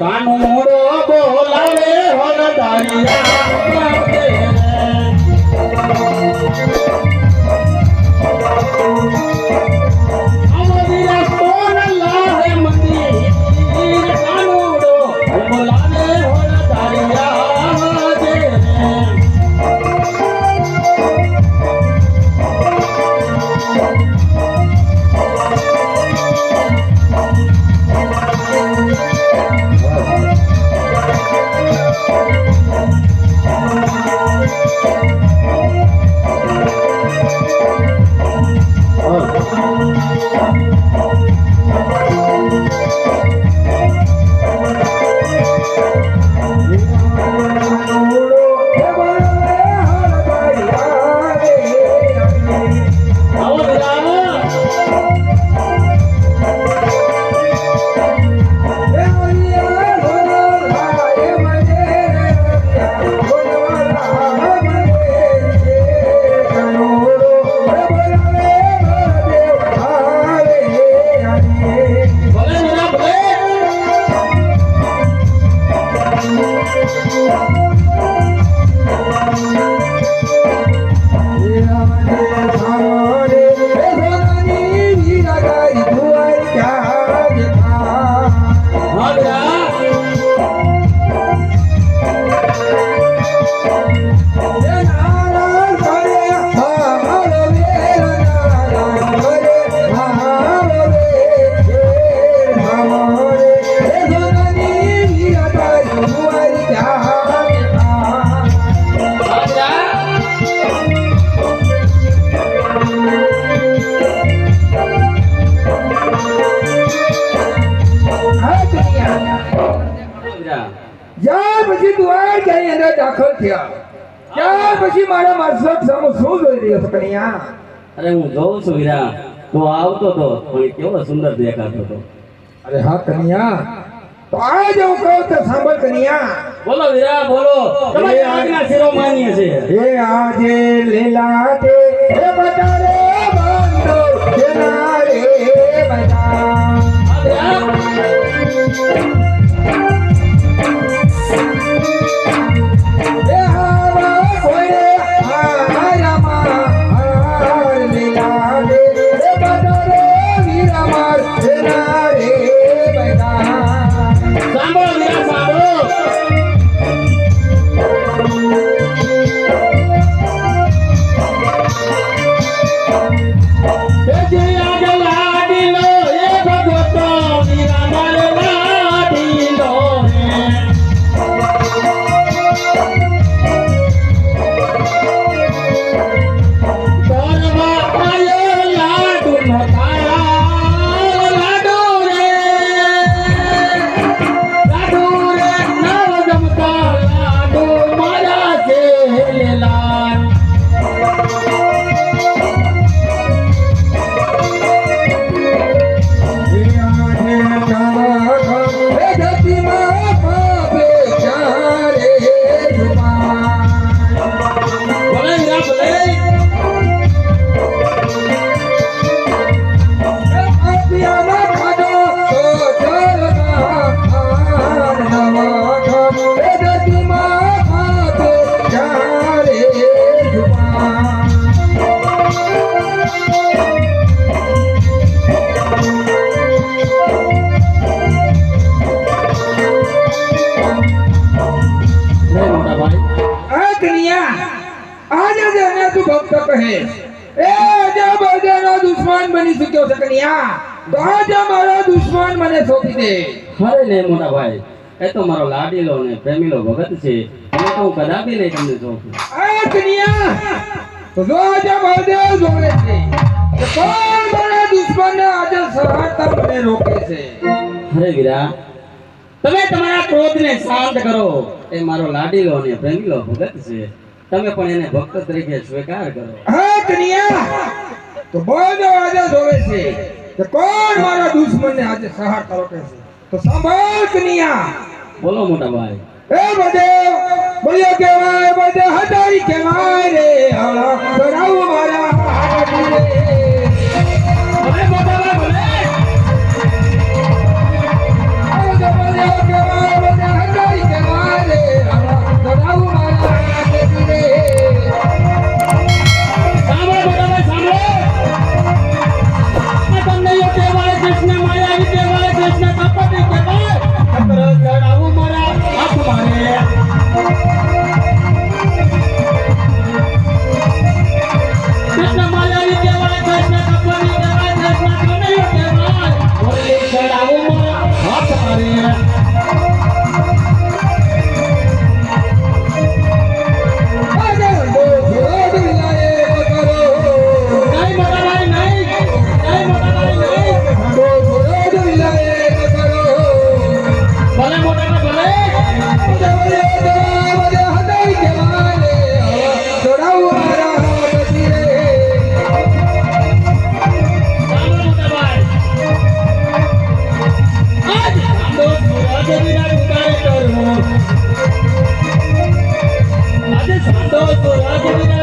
કાનુડો બોલાવે હળદારિયા અરે હું જોઉં છું વીરા. તું આવતો તો પણ કેવો સુંદર દેખાતો હતો અરે હા કન્યા. તો આજ હું કહું તો સાંભળ કન્યા. બોલો વીરા બોલો. તમારી આજ્ઞા શિરોમાન્ય છે હે આજે લીલા તે હે બતારે બંધો જેના રે બધા મને ખરે ને મોટા ભાઈ. એ તો મારો લાડીલો ને પ્રેમીલો ભગત છે. એને તો હું કદાપી નહીં તમને જોઉં આ દુનિયા તો જો આજે બળદેવ જોડે છે. કે કોણ મારા દુશ્મનને આજે સહારતા મને રોકે છે. અરે વીરા તમે તમારા ક્રોધને શાંત કરો. એ મારો લાડીલો ને પ્રેમીલો ભગત છે. તમે પણ એને ભક્ત તરીકે સ્વીકાર કરો. હા દુનિયા તો બળદેવ આજે જોવે છે. કે કોણ મારા દુશ્મનને આજે સહારતા રોકે છે? તો સાંભળ કનિયા બોલો મોટા ભાઈ. એ બધે બોલ્યો કેવાય બધે હટારી કેવાય રે હળા મારા હાથ. રે પૈસા કાપડ નહીં કે ભાઈ આવું મારા હાથ મારે સુરાજવીરા ઉતારે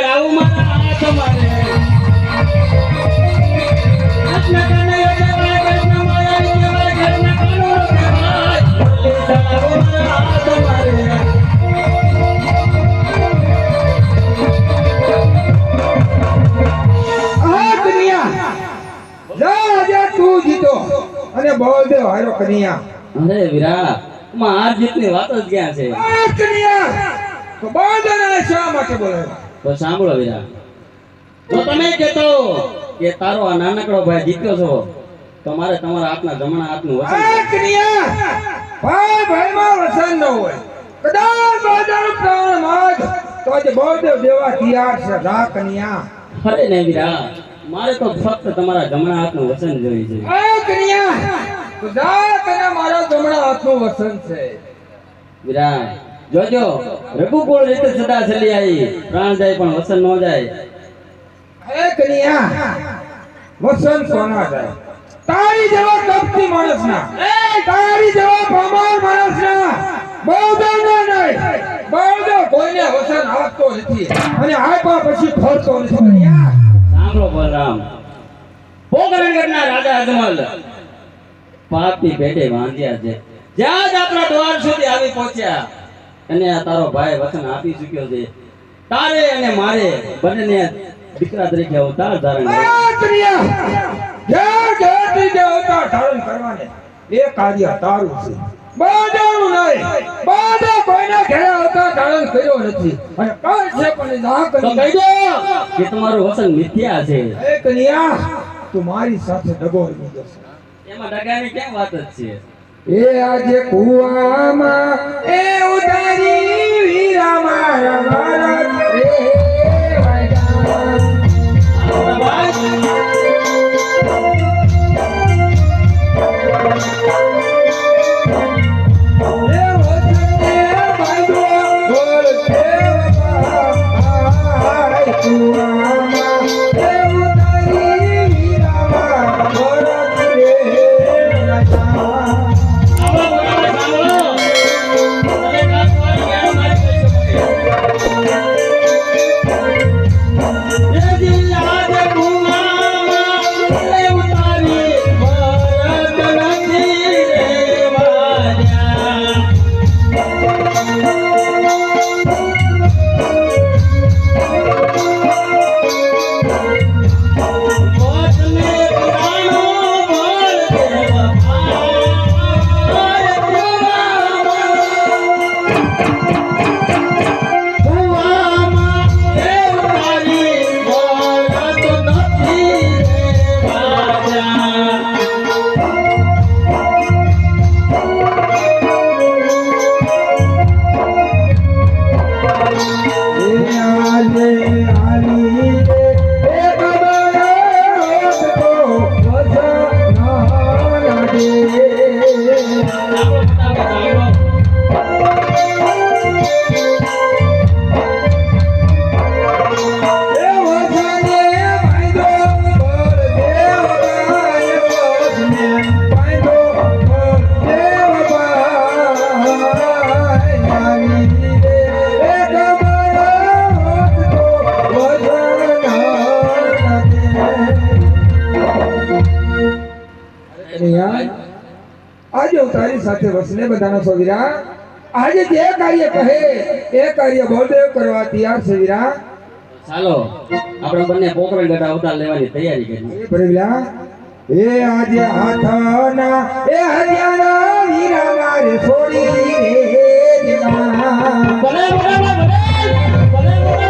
ચડાવું મારા તું જીતો અને બળદેવ હારો કન્યા વિરા માં હાર જીતની વાત જ ક્યાં છે? કન્યા શા માટે બોલે? તો સાંભળો વિરા તો તમે કહેતો કે તારો આ નાનકડો ભાઈ જીત્યો છો તો મારે તમારા હાથના જમણા હાથનું વચન ભાઈ કન્યા ભાઈ માં વચન ન હોય. કદાચ બાજાર પ્રાણ માગ તો આજે બળદેવ દેવા તૈયાર છે રા કન્યા અરે ને વિરા મારે તો ફક્ત તમારા જમણા હાથનું વચન જોઈએ છે. આ કન્યા કદાચ તને મારા જમણા હાથનું વસન છે. વિરા જોજો રઘુકુળ રીતે સદા ચલી આવી પ્રાણ જાય પણ વસન ન જાય. હે કનિયા વસન સોના જાય. તારી જેવા કપટી માણસ ના તારી જેવા પ્રમાણ માણસ ના બળદેવ ના નહીં. બળદેવ કોઈને વસન આપતો નથી અને આપ્યા પછી ફરતો નથી કનિયા. સાંભળો બલરામ. ના રાજા અજમલ પાપની પેટે વાંધ્યા છે. જ્યાં જ આપણા દ્વાર સુધી આવી પહોંચ્યા. અને આ તારો ભાઈ વચન આપી ચૂક્યો છે. તારે અને મારે બંને દીકરા તરીકે અવતાર ધારણ કરવાને. એ કાર્ય તારું છે. બળદેવનું નહીં. બળદેવ કોઈના ઘરે અવતાર ધારણ કર્યો નથી. અને કરશે પણ ના કરી કહી દો કે તમારું વચન મિથ્યા છે. એ કન્યા તું મારી સાથે ડગો એમાં ડગાની કેમ વાત જ છે? એ આજે કુવામાં એ ઉતારી વીરા મારા ભારત રે. તારી સાથે વસને બધાનો છો વીરા આજે જે કાર્ય કહે એ કાર્ય બળદેવ કરવા તૈયાર છે વીરા. ચાલો આપણે બંને પોકરણ ગઢા અવતાર લેવાની તૈયારી કરી એ ભરેલા એ આજે હાથના એ હરિયાણા વીરા મારે છોડી રે દીના. ભલે, ભલે, ભલે,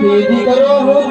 દીકરો હું.